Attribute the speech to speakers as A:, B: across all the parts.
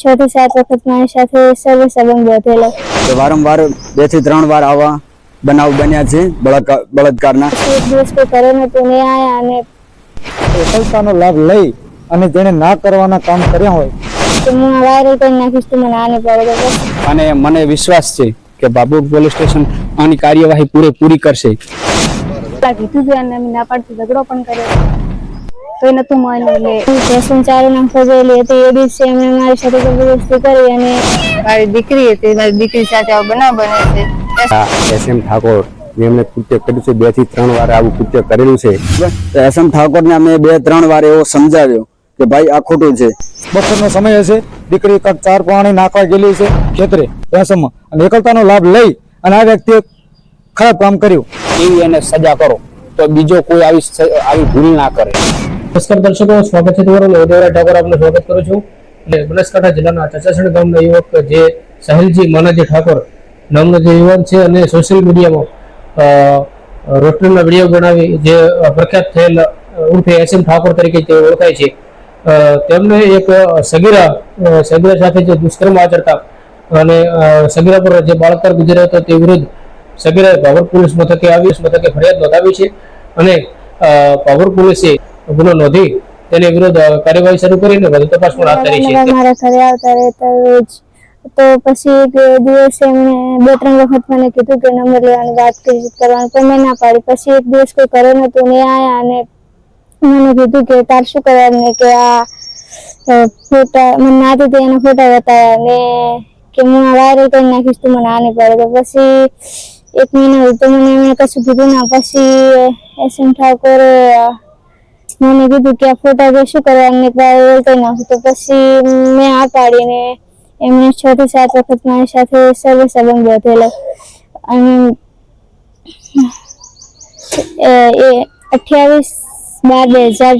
A: છ થી સાત વખત મારી સાથે સર્વ સંબંધ વધેલો.
B: વારંવાર બેથી ત્રણ વાર આવા બનાવ બન્યા છે બળાત્કારના.
A: એક દિવસ કોઈ કરે નતું નહીં આયા અને
C: એકલતાનો લાભ લઈ અને જેને ના કરવાના કામ કર્યા હોય.
A: તો હું વાયરલ કરી નાખીશ તું મને આને પડે
D: અને મને વિશ્વાસ છે કે બાબુ પોલીસ સ્ટેશન આની કાર્યવાહી પૂરેપૂરી કરશે.
A: કીધું હતું અને ના પાડતી ઝઘડો પણ કર્યો. તો એ નતું માન્યું એટલે વ્યસન ચાલુ નામ ફજેલી હતી. એ દિવસે એમણે મારી સાથે જબરદસ્તી કરી અને
E: મારી દીકરી હતી. મારી દીકરી સાથે આવો બનાવ બને છે.
F: એસ એમ ઠાકોર એમને કૃત્ય કર્યું છે. બેથી ત્રણ વાર આવું કૃત્ય કરેલું છે.
B: તો એસ એમ ઠાકોરને અમે બે ત્રણ વાર એવો સમજાવ્યો કે ભાઈ આ ખોટું છે.
C: બપોરનો સમય હશે. દીકરી કાંક ચાર પાણી નાખવા ગયેલી છે ખેતરે વ્યાસમાં અને એકલતાનો લાભ લઈ અને આ વ્યક્તિએ ખરાબ કામ કર્યું.
D: એવી એને સજા કરો. તો બીજો કોઈ આવી આવી ભૂલ ના કરે.
G: નમસ્કાર દર્શકો, સ્વાગત છે તમારું દેવરાજ ઠાકોર. આપનું સ્વાગત કરું છું. એટલે બનાસકાંઠા જિલ્લાના ચચાસણ ગામના યુવક જે સાહિલજી માનાજી ઠાકોર નામનો જે યુવાન છે અને સોશિયલ મીડિયામાં રોટરીના વીડિયો બનાવી જે પ્રખ્યાત થયેલ ઉર્ફે એસ એમ ઠાકોર તરીકે તે ઓળખાય છે. તેમને એક સગીરા સગીરા સાથે જે દુષ્કર્મ આચરતા અને સગીરા પર જે બાળકર ગુજર્યો હતો તે વિરુદ્ધ સગીરાએ ભાવર પોલીસ મથકે આવી, મથકે ફરિયાદ નોંધાવી છે અને પાવર પોલીસે ગુનો નોંધી તેની વિરુદ્ધ કાર્યવાહી શરૂ કરીને વધુ તપાસ પણ હાથ ધરી છે.
A: મારા ઘરે આવતા રહેતા રોજ. તો પછી એક દિવસ એમણે બે ત્રણ વખત મને કીધું કે નંબર લેવાની વાત કરી કરવાની, પણ મેં ના પાડી. પછી એક દિવસ કોઈ કરે નતું ને આયા અને મને કીધું કે તાર શું કરવાનું ને કે આ ફોટા, મને ના દીધી એના ફોટા બતાવ્યા ને કે હું આ વાયરલ કરી નાખીશ, તું મને આને પડે. તો પછી એક મહિના તો મને એમણે કશું કીધું ના. પછી એસ એમ ઠાકોરે મને કીધું કે આ ફોટા શું કરવાનું? કરી નાખું. તો પછી મેં આ પાડીને એમને છ થી સાત વખત મારી સાથે સર્વે સંબંધ વધેલો અને એ અઠ્યાવીસ બાર બે હજાર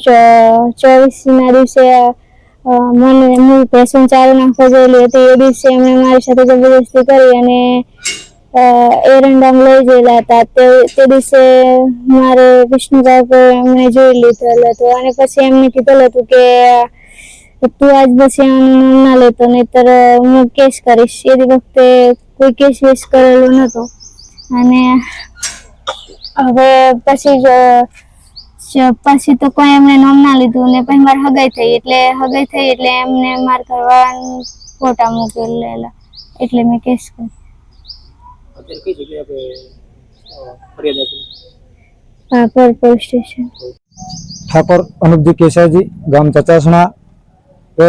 A: ચોવીસ ના દિવસે મને હું પેશન ચાલુ નાખવા ગયેલી હતી. એ દિવસે એમણે મારી સાથે જબરદસ્તી કરી અને એરંડામ લઈ ગયેલા હતા. તે તે દિવસે મારે વિષ્ણુ કાકો એમણે જોઈ લીધેલ હતું. અને પછી એમને કીધેલું હતું કે, તું આજ પછી નામ ના લેતો નહીતર હું કેસ કરીશ. એ વખતે કોઈ કેસ વેસ કરેલો નતો અને હવે પછી પછી તો કોઈ એમને નામ ના લીધું ને પછી મારે હગાઈ થઈ. એટલે હગાઈ થઈ એટલે એમને માર કરવા ફોટા મોકલેલા. એટલે મેં કેસ કરી પાપર પોલીસ સ્ટેશન.
C: ઠાકોર અનુપજી કેસાજી ગામ ચચાસણા. એ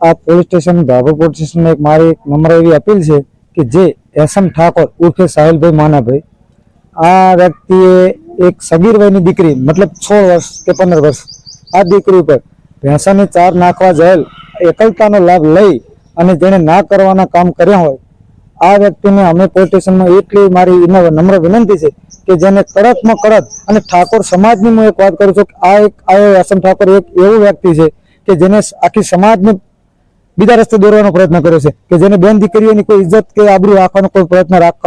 C: આ police station Bhabhar police station એક મારી એક નમ્ર એવી અપીલ છે કે જે એસએમ ઠાકોર ઉર્ફે સાહિલભાઈ માનાભાઈ આ વ્યક્તિએ એક સગીર વયની દીકરી મતલબ છ વર્ષ કે પંદર વર્ષ આ દીકરી ઉપર ભેંસાની ચાર નાખવા જાયેલ એકલતાનો લાભ લઈ અને જેણે ના કરવાના કામ કર્યા હોય આ વ્યક્તિને અમે પોલીસ એટલી મારી નમ્ર વિનંતી છે કે જેને કડકમાં કડક અને ઠાકોર સમાજની હું એક વાત કરું છું કે આ એક, આ ઠાકોર એક એવું વ્યક્તિ છે કે જેને આખી સમાજને બીજા રસ્તે દોરવાનો પ્રયત્ન કર્યો છે કે જેને બેન દીકરીઓની કોઈ ઇજ્જત કે આબરૂ રાખવાનો કોઈ પ્રયત્ન રાખ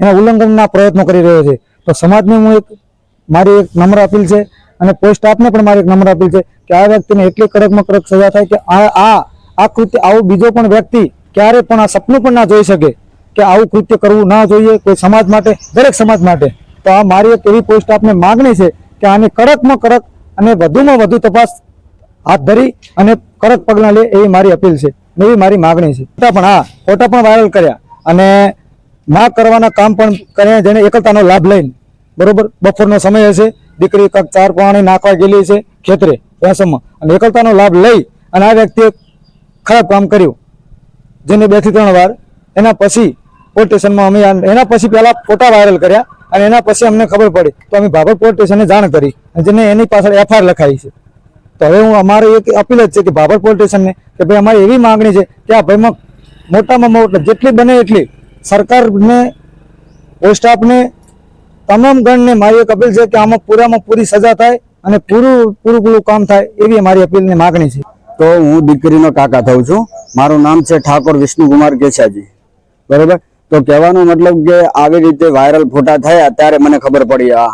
C: એના ઉલ્લંઘનના પ્રયત્નો કરી રહ્યો છે. તો સમાજને હું એક, મારી એક નમ્ર અપીલ છે અને પોલીસ સ્ટાફને પણ મારી એક નમ્ર અપીલ છે કે આ વ્યક્તિને એટલી કડકમાં કડક સજા થાય કે આ આ કૃત્ય આવો બીજો પણ વ્યક્તિ ક્યારે પણ આ સપનું પણ ના જોઈ શકે કે આવું કૃત્ય કરવું ના જોઈએ કોઈ સમાજ માટે, દરેક સમાજ માટે. તો આ મારી એક એવી પોસ્ટ આપને માગણી છે કે આની કડકમાં કડક અને વધુમાં વધુ તપાસ હાથ ધરી અને કડક પગલાં લે એવી મારી અપીલ છે એવી મારી માગણી છે. ફોટા પણ હા ફોટા પણ વાયરલ કર્યા અને ના કરવાના કામ પણ કર્યા જેને એકલતાનો લાભ લઈને. બરોબર? બપોરનો સમય હશે, દીકરી કાંક ચાર પાણી નાખવા ગયેલી છે ખેતરે, વ્યાસમાં. અને એકલતાનો લાભ લઈ અને આ વ્યક્તિએ ખરાબ કામ કર્યું. જેને બેથી ત્રણ વાર. એના પછી પોલીસ સ્ટેશનમાં અમે એના પછી પહેલા ફોટા વાયરલ કર્યા અને એના પછી અમને ખબર પડી તો અમે ભાભર પોલીસ સ્ટેશને જાણ કરી જેને એની પાછળ એફઆઈઆર લખાઈ છે. તો હવે હું અમારે એક અપીલ જ છે કે ભાભર પોલીસ સ્ટેશનને કે ભાઈ અમારી એવી માગણી છે કે આ ભાઈમાં મોટામાં મોટા જેટલી બને એટલી સરકારને, પોલીસ સ્ટાફને, તમામ ગણને મારી એક અપીલ છે કે આમાં પૂરામાં પૂરી સજા થાય અને પૂરું પૂરું પૂરું કામ થાય એવી અમારી અપીલની માગણી છે.
B: તો હું દીકરીનો કાકા થઉં છું. મારું નામ છે ઠાકોર વિષ્ણુકુમાર કેસાજી બરોબર? તો કહેવાનો મતલબ કે આવી રીતે વાયરલ ફોટા થયા ત્યારે મને ખબર પડી આ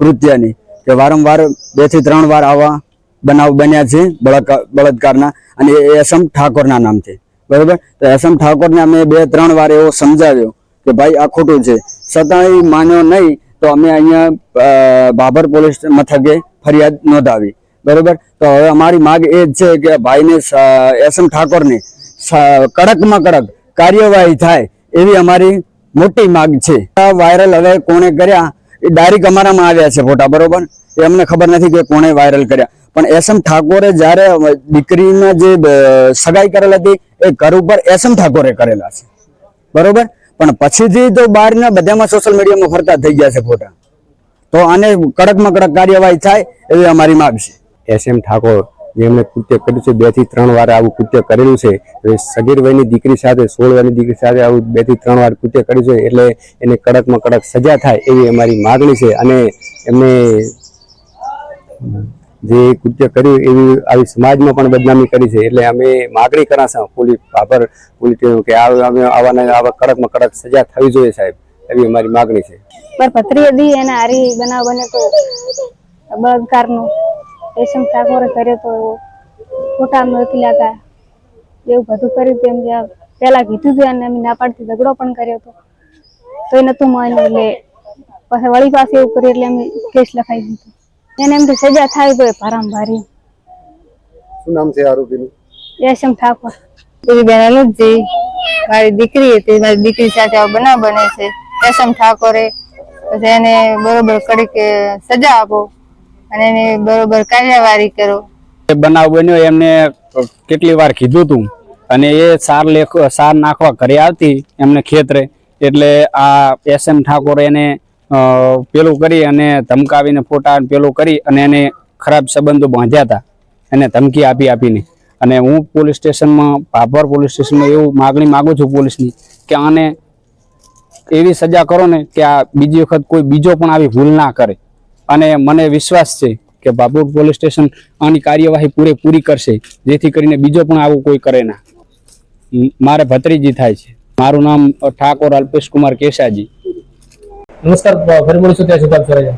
B: કૃત્યની કે વારંવાર બેથી ત્રણ વાર આવા બનાવ બન્યા છે બળાત્કાર- બળાત્કારના અને એસમ ઠાકોરના નામથી. બરોબર? તો એસમ ઠાકોરને અમે બે ત્રણ વાર એવો સમજાવ્યો કે ભાઈ આ ખોટું છે. છતાંય માન્યો નહીં તો અમે અહીંયા બાબર પોલીસ મથકે ફરિયાદ નોંધાવી. બરોબર? તો હવે અમારી માગ એ જ છે કે ભાઈને એસ એસમ ઠાકોરને કડકમાં કડક કાર્યવાહી થાય એવી અમારી મોટી માગ છે. આ વાયરલ હવે કોણે કર્યા એ ડાયરેક્ટ અમારામાં આવ્યા છે ફોટા, બરોબર? એ અમને ખબર નથી કે કોણે વાયરલ કર્યા. પણ એસએમ ઠાકોરે જ્યારે દીકરીમાં જે સગાઈ કરેલ હતી એ ઘર ઉપર એસએમ ઠાકોરે કરેલા છે. બરોબર? પણ પછીથી તો બહારના બધામાં સોશિયલ મીડિયામાં ફરતા થઈ ગયા છે ફોટા. તો આને કડકમાં કડક કાર્યવાહી થાય એવી અમારી માગ છે.
F: એસ એમ ઠાકોર જેમણે કૃત્ય કર્યું છે બેથી ત્રણ વાર આવું કૃત્ય કરેલું છે. સગીર વયની દીકરી સાથે સોળ વયની દીકરી સાથે આવું બેથી ત્રણ વાર કૃત્ય કર્યું છે, એટલે એને કડકમાં કડક સજા થાય એવી અમારી માગણી છે. અને એમને જે કૃત્ય કર્યું એવી આવી સમાજમાં પણ બદનામી કરી છે. એટલે અમે માગણી કરાશા પોલીસ બાબર, પોલીસ કે અમે આવાને, આવા કડકમાં કડક સજા થવી જોઈએ સાહેબ, એવી અમારી માગણી છે.
A: પર પત્રી હતી હારી બનાવ બને તો બળાત્કારનો. રેશમ ઠાકોરે કર્યો તો એવો ખોટા મોકલ્યા હતા. એવું બધું કર્યું તેમ જે પહેલાં કીધું હતું અને એમ ના પાડતી ઝઘડો પણ કર્યો હતો. તો એ નહોતું માન્યું એટલે પછી વળી પાસે એવું કર્યું એટલે અમે કેસ લખાઈ દીધો. એને એમ તો સજા થાય તો એ ભારામ ભારી.
F: શું નામ છે આરોપીનું?
A: રેશમ ઠાકોર.
E: પૂરી બેન અનુપજી. મારી દીકરી હતી મારી દીકરી સાથે આવો બનાવ બને છે. રેશમ ઠાકોરે પછી એને બરોબર કડીક સજા આપો. અને બરોબર કાર્યવાહી કરો.
D: બનાવ બન્યો, એમને કેટલી વાર કીધું તું. અને એ સાર લેખ, સાર નાખવા ઘરે આવતી એમને ખેતરે. એટલે આ એસ એમ ઠાકોર એને પેલું કરી અને ધમકાવીને ફોટા પેલું કરી અને એને ખરાબ સંબંધો બાંધ્યા હતા. એને ધમકી આપી આપીને. અને હું પોલીસ સ્ટેશનમાં, ભાભર પોલીસ સ્ટેશનમાં એવું માગણી માગું છું પોલીસની કે આને એવી સજા કરો ને કે આ બીજી વખત કોઈ બીજો પણ આવી ભૂલ ના કરે. અને મને વિશ્વાસ છે કે બાબુર પોલીસ સ્ટેશન આની કાર્યવાહી પૂરેપૂરી કરશે, જેથી કરીને બીજો પણ આવું કોઈ કરે ના. મારે ભત્રીજી થાય છે. મારું નામ ઠાકોર અલ્પેશ કુમાર કેસાજી.
G: નમસ્કાર, ફરી મળીશું ત્યાં સુધી.